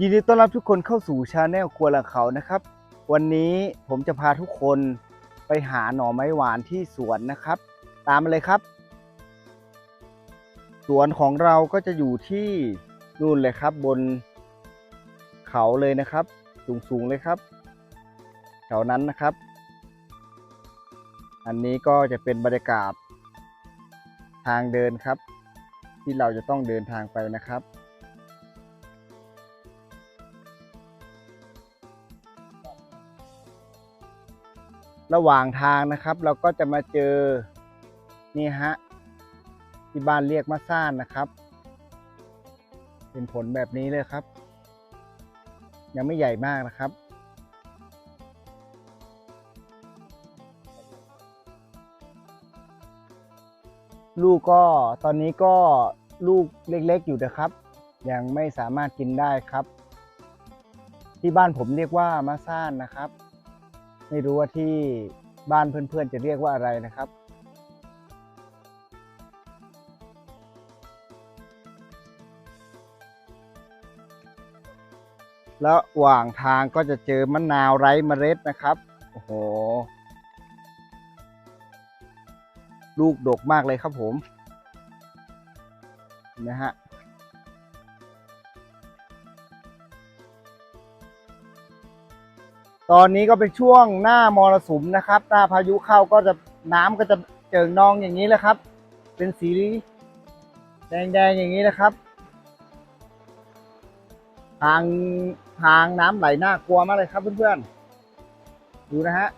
ยินดีต้อนรับทุกคนเข้าสู่ชาแนลครัวหลังเขานะครับ วันนี้ผมจะพาทุกคนไปหาหน่อไม้หวานที่สวนนะครับ ตามมาเลยครับ สวนของเราก็จะอยู่ที่นู่นเลยครับ บนเขาเลยนะครับ สูงๆเลยครับแถวนั้นนะครับ อันนี้ก็จะเป็นบรรยากาศทางเดินครับ ที่เราจะต้องเดินทางไปนะครับ ระหว่างทางนะครับ เราก็จะมาเจอนี่ฮะที่บ้านเรียกมะซ่านนะครับ เป็นผลแบบนี้เลยครับ ยังไม่ใหญ่มากนะครับลูกก็ตอนนี้ก็ลูกเล็กๆอยู่นะครับ ยังไม่สามารถกินได้ครับ ที่บ้านผมเรียกว่ามะซ่านนะครับ ไม่รู้ว่าที่บ้านเพื่อนๆจะเรียกว่าอะไรนะครับ แล้วหว่างทางก็จะเจอมะนาวไร้เมล็ดนะครับ โอ้โห ลูกดกมากเลยครับผมนะฮะ ตอนนี้ก็เป็นช่วงหน้ามรสุมนะครับหน้าพายุเข้าก็จะน้ำก็จะเจิ่งนองอย่างนี้แหละครับ เป็นสีแดงๆอย่างนี้นะครับ ทางทางน้ำไหลน่ากลัวมากเลยครับเพื่อนๆ ดูนะฮะ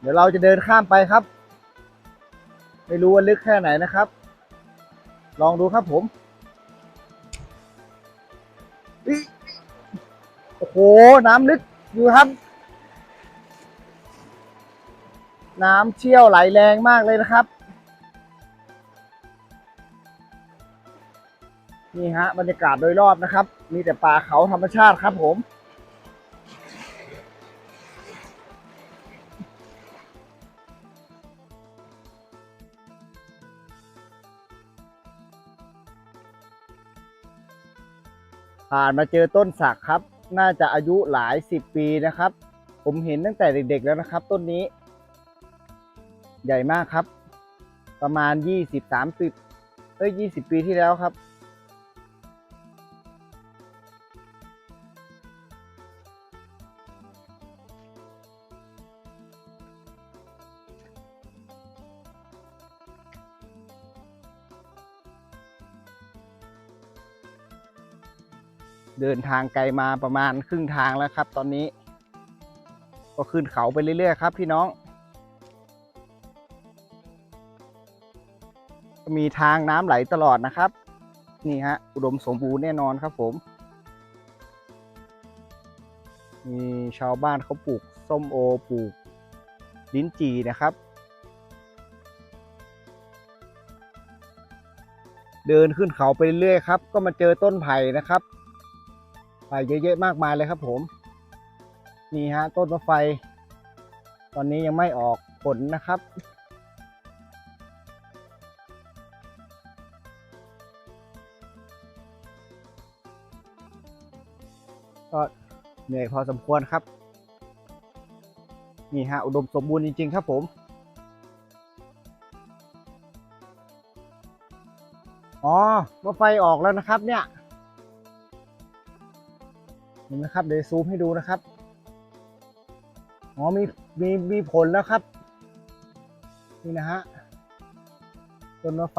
เดี๋ยวเราจะเดินข้ามไปครับ ไม่รู้ว่าลึกแค่ไหนนะครับ ลองดูครับผม โอ้โห น้ำลึกอยู่ครับ น้ำเชี่ยวไหลแรงมากเลยนะครับ นี่ฮะบรรยากาศโดยรอบนะครับ มีแต่ป่าเขาธรรมชาติครับผมผ่านมาเจอต้นสักครับ น่าจะอายุหลายสิบปีนะครับ ผมเห็นตั้งแต่เด็กๆแล้วนะครับ ต้นนี้ ใหญ่มากครับ ประมาณยี่สิบสามสิบเอ้ยยี่สิบปีที่แล้วครับ เดินทางไกลมาประมาณครึ่งทางแล้วครับ ตอนนี้ ก็ขึ้นเขาไปเรื่อยๆครับพี่น้อง มีทางน้ำไหลตลอดนะครับ นี่ฮะ อุดมสมบูรณ์แน่นอนครับผม มีชาวบ้านเขาปลูกส้มโอปลูกลิ้นจีนะครับ เดินขึ้นเขาไปเรื่อยๆครับ ก็มาเจอต้นไผ่นะครับ เยอะๆมากมายเลยครับผม นี่ฮะต้นมะไฟ ตอนนี้ยังไม่ออกผลนะครับ ก็เหนื่อยพอสมควรครับ นี่ฮะอุดมสมบูรณ์จริง ๆ ครับผมอ๋อมะไฟออกแล้วนะครับเนี่ย เห็นไหมครับเดี๋ยวซูมให้ดูนะครับอ๋อมีมีมีผลแล้วครับ นี่นะฮะต้นมะไฟ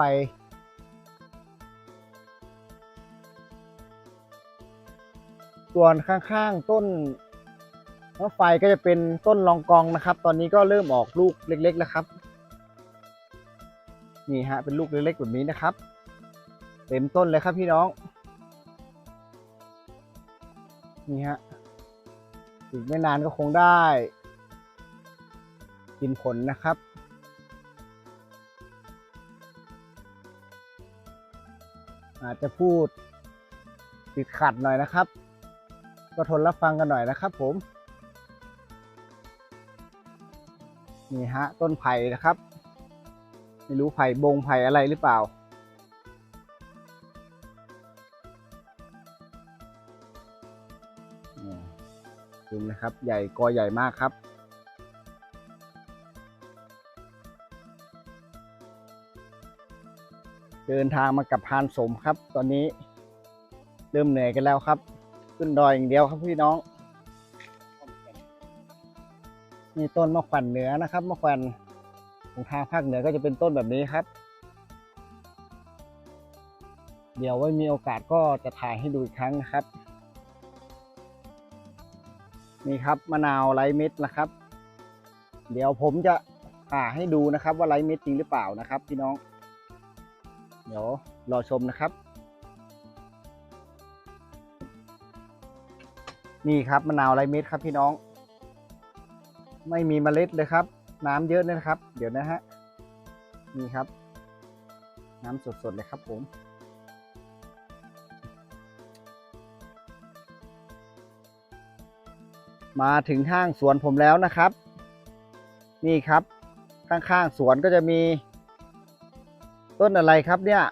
ส่วนข้างๆต้นมะไฟก็จะเป็นต้นลองกองนะครับ ตอนนี้ก็เริ่มออกลูกเล็ก ๆ แล้วครับนี่ฮะเป็นลูกเล็กๆแบบนี้นะครับ เต็มต้นเลยครับพี่น้อง นี่ฮะ อีกไม่นานก็คงได้ กินผลนะครับ อาจจะพูดติดขัดหน่อยนะครับ ก็ทนรับฟังกันหน่อยนะครับผม นี่ฮะ ต้นไผ่นะครับ ไม่รู้ไผ่บงไผ่อะไรหรือเปล่า นะครับ ใหญ่กอใหญ่มากครับเดินทางมากับพานสมครับ ตอนนี้เริ่มเหนื่อยกันแล้วครับ ขึ้นดอยอย่างเดียวครับพี่น้องนี่ต้นมะขวัญเหนือนะครับมะขวัญของทางภาคเหนือก็จะเป็นต้นแบบนี้ครับ เดี๋ยวไว้มีโอกาสก็จะถ่ายให้ดูอีกครั้งนะครับ นี่ครับมะนาวไร้เม็ดนะครับ เดี๋ยวผมจะผ่าให้ดูนะครับ ว่าไร้เม็ดจริงหรือเปล่านะครับ พี่น้อง เดี๋ยวรอชมนะครับ นี่ครับมะนาวไร้เม็ดครับพี่น้อง ไม่มีเมล็ดเลยครับ น้ำเยอะนะครับ เดี๋ยวนะฮะนี่ครับ น้ำสดๆเลยครับผม มาถึงห้างสวนผมแล้วนะครับ นี่ครับ ข้างๆสวนก็จะมี ต้นอะไรครับเนี่ย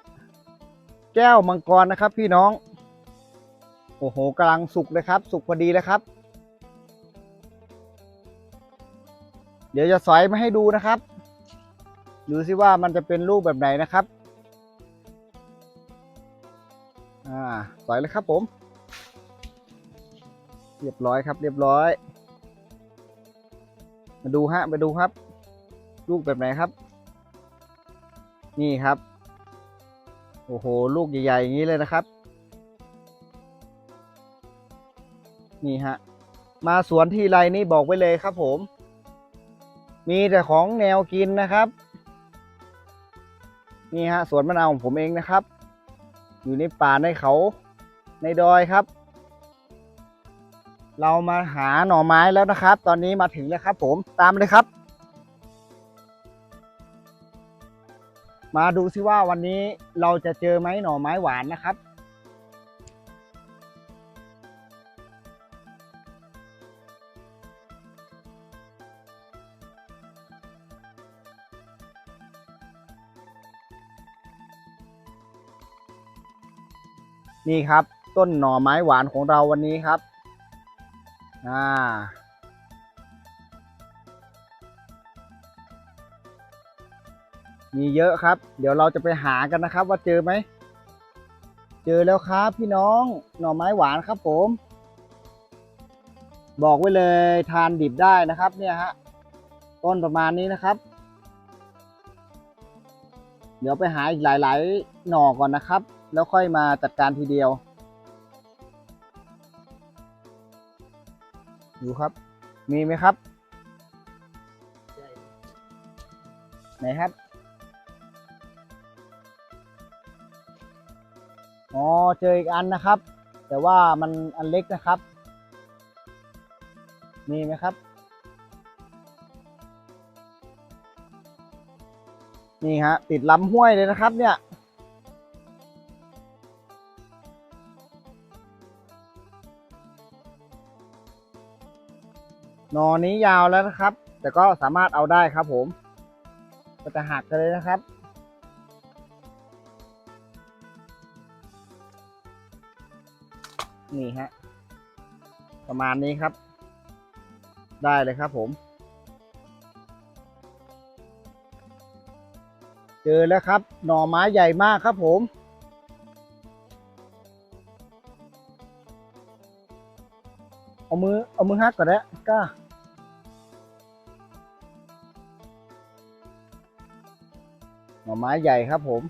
แก้วมังกรนะครับ พี่น้อง โอ้โหกำลังสุกเลยครับ สุกพอดีเลยครับ เดี๋ยวจะสอยมาให้ดูนะครับดูสิว่ามันจะเป็นรูปแบบไหนนะครับ อ่าสอยเลยครับผม เรียบร้อยครับ เรียบร้อย มาดูฮะมาดูครับ ลูกแบบไหนครับ นี่ครับ โอ้โห ลูกใหญ่ๆอย่างนี้เลยนะครับ นี่ฮะ มาสวนที่ไรนี่บอกไว้เลยครับผม มีแต่ของแนวกินนะครับ นี่ฮะสวนมะนาวของผมเองนะครับ อยู่ในป่าในเขาในดอยครับ เรามาหาหน่อไม้แล้วนะครับ ตอนนี้มาถึงแล้วครับ ผมตามเลยครับ มาดูซิว่าวันนี้เราจะเจอไหมหน่อไม้หวานนะครับนี่ครับ ต้นหน่อไม้หวานของเราวันนี้ครับ อ่ามีเยอะครับ เดี๋ยวเราจะไปหากันนะครับว่าเจอไหม เจอแล้วครับพี่น้องหน่อไม้หวานครับผม บอกไว้เลยทานดิบได้นะครับเนี่ยฮะต้นประมาณนี้นะครับ เดี๋ยวไปหาอีกหลาย ๆ หน่อก่อนนะครับ แล้วค่อยมาจัดการทีเดียว ดูครับ มีไหมครับ ไหนครับ อ๋อ เจออีกอันนะครับ แต่ว่ามันอันเล็กนะครับ มีไหมครับ นี่ฮะ ติดลำห้วยเลยนะครับเนี่ย นอนี้ยาวแล้วนะครับ แต่ก็สามารถเอาได้ครับผมก็จะหักกันเลยนะครับ นี่ฮะ ประมาณนี้ครับ ได้เลยครับผม เจอแล้วครับ หน่อไม้ใหญ่มากครับผมเอามือเอามือหักก่อนนะกล้าห น่อไม้ใหญ่ครับผม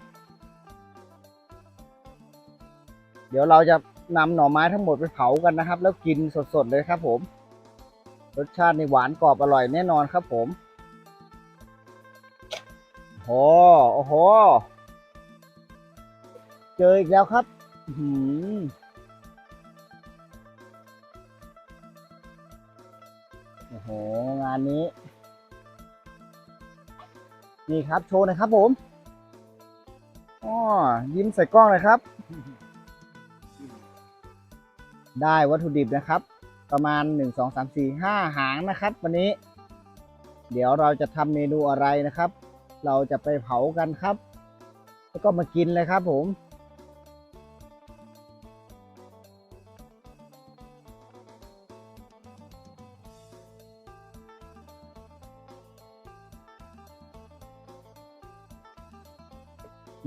เดี๋ยวเราจะนำหน่อไม้ทั้งหมดไปเผากันนะครับ แล้วกินสดๆเลยครับผม รสชาติในหวานกรอบอร่อยแน่นอนครับผมโอ้โอ้โห เจออีกแล้วครับหือโอ้โห งานนี้ นี่ครับ โชว์นะครับผม อ๋อยิ้มใส่กล้องเลยครับ ได้วัตถุดิบนะครับ ประมาณ 1 2 3 4 5 หางนะครับ วันนี้ เดี๋ยวเราจะทำเมนูอะไรนะครับ เราจะไปเผากันครับ แล้วก็มากินเลยครับผม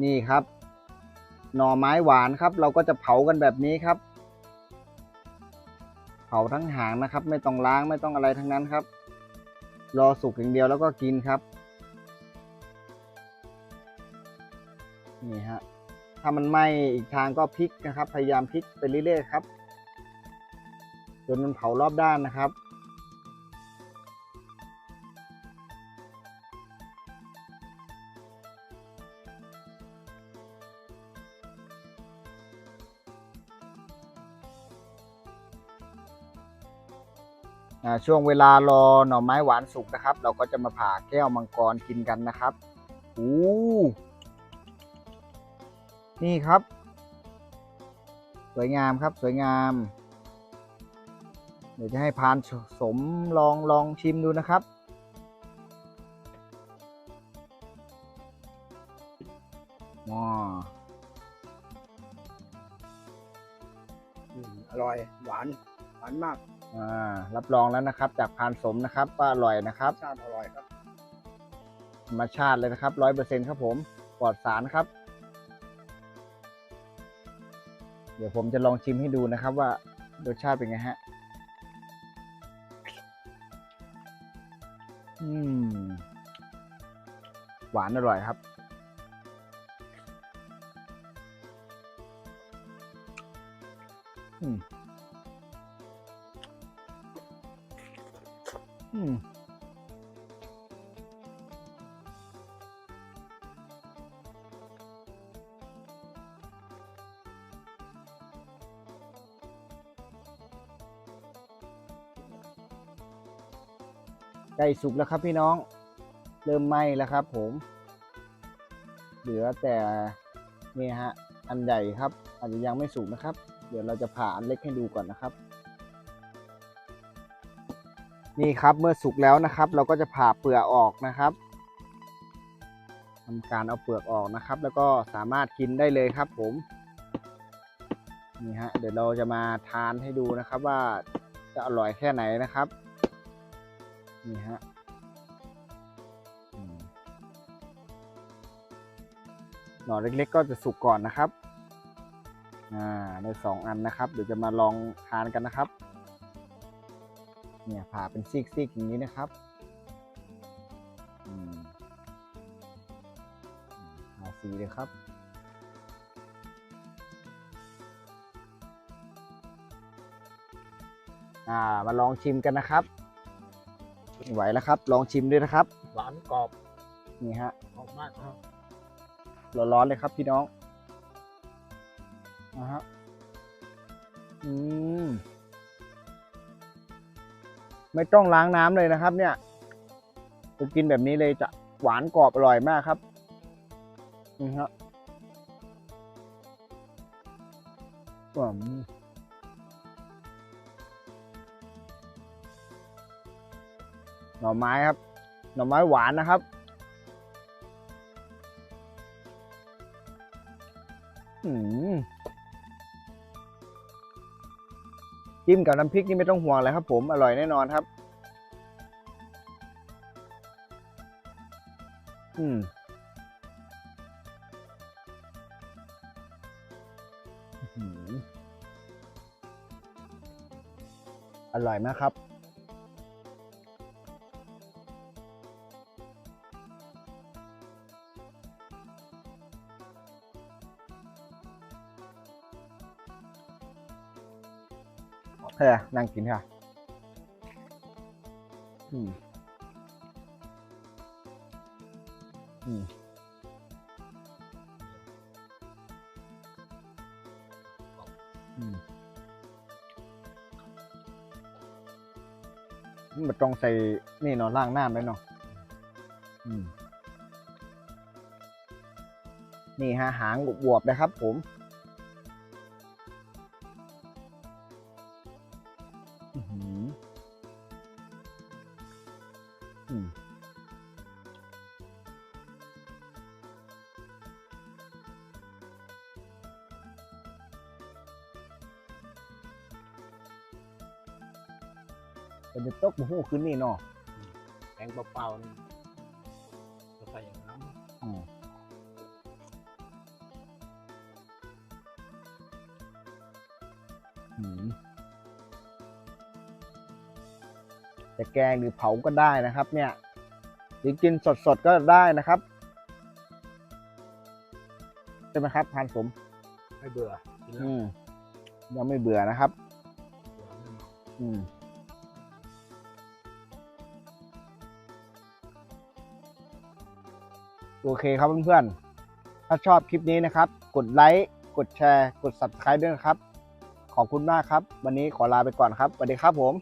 นี่ครับ หน่อไม้หวานครับ เราก็จะเผากันแบบนี้ครับ เผาทั้งหางนะครับ ไม่ต้องล้างไม่ต้องอะไรทั้งนั้นครับ รอสุกอย่างเดียวแล้วก็กินครับ นี่ฮะถ้ามันไหม้อีกทางก็พลิกนะครับ พยายามพลิกไปเรื่อยๆครับจนมันเผารอบด้านนะครับ ช่วงเวลารอหน่อไม้หวานสุกนะครับ เราก็จะมาผ่าแก้วมังกรกินกันนะครับอู้นี่ครับ สวยงามครับสวยงาม เดี๋ยวจะให้พานสมลองลองชิมดูนะครับว้าอืมอร่อยหวาน หวานมาก อ่ารับรองแล้วนะครับ จากพานสมนะครับว่าอร่อยนะครับชาติอร่อยครับธรรมชาติเลยนะครับร้อยเปอร์เซ็นครับผมปลอดสารครับ เดี๋ยวผมจะลองชิมให้ดูนะครับ ว่ารสชาติเป็นไงฮะอืมหวานอร่อยครับอืม อืมใกล้สุกแล้วครับพี่น้อง เริ่มไหม้แล้วครับผม เหลือแต่นี่ฮะ อันใหญ่ครับ อาจจะยังไม่สุกนะครับ เดี๋ยวเราจะผ่าอันเล็กให้ดูก่อนนะครับ นี่ครับเมื่อสุกแล้วนะครับ เราก็จะผ่าเปลือกออกนะครับทำการเอาเปลือกออกนะครับ แล้วก็สามารถกินได้เลยครับผมนี่ฮะเดี๋ยวเราจะมาทานให้ดูนะครับว่าจะอร่อยแค่ไหนนะครับนี่ฮะหน่อเล็ก ๆ ก็จะสุกก่อนนะครับอ่าได้สองอันนะครับ เดี๋ยวจะมาลองทานกันนะครับ เนี่ยผ่าเป็นซีกๆอย่างนี้นะครับอืมอืมทาสีเลยครับอ่ามาลองชิมกันนะครับไม่ไหวแล้วครับ ลองชิมด้วยนะครับ หวานกรอบนี่ฮะกรอบมากครับร้อนๆเลยครับพี่น้องนะฮะอืม ไม่ต้องล้างน้ำเลยนะครับ เนี่ยผมกินแบบนี้เลยจะหวานกรอบอร่อยมากครับนี่ฮะอืมหน่อไม้ครับ หน่อไม้หวานนะครับ จิ้มกับน้ำพริกนี่ไม่ต้องห่วงเลยครับผมอร่อยแน่นอนครับ อืมอร่อยมากครับ เฮ้ยนั่งกินค่ะอืมอืมอืมมันต้องใส่นี่เนาะล่างน้ำเลยเนาะอืมนี่ฮะหางบวบๆนะครับผม เป็นตกหูขึ้นนี่เนาะแทงเปล่าๆนี่ก็ใส่อย่างนั้นอืมจะแกงหรือเผาก็ได้นะครับ เนี่ยหรือกินสดๆก็ได้นะครับใช่ไหมครับทานสมไม่เบื่ออยังไม่เบื่อนะครับ อืม โอเคครับเพื่อนๆ ถ้าชอบคลิปนี้นะครับ กดไลค์ กดแชร์ กด subscribe ด้วยนะครับ ขอบคุณมากครับ วันนี้ขอลาไปก่อนครับสวัสดีครับผม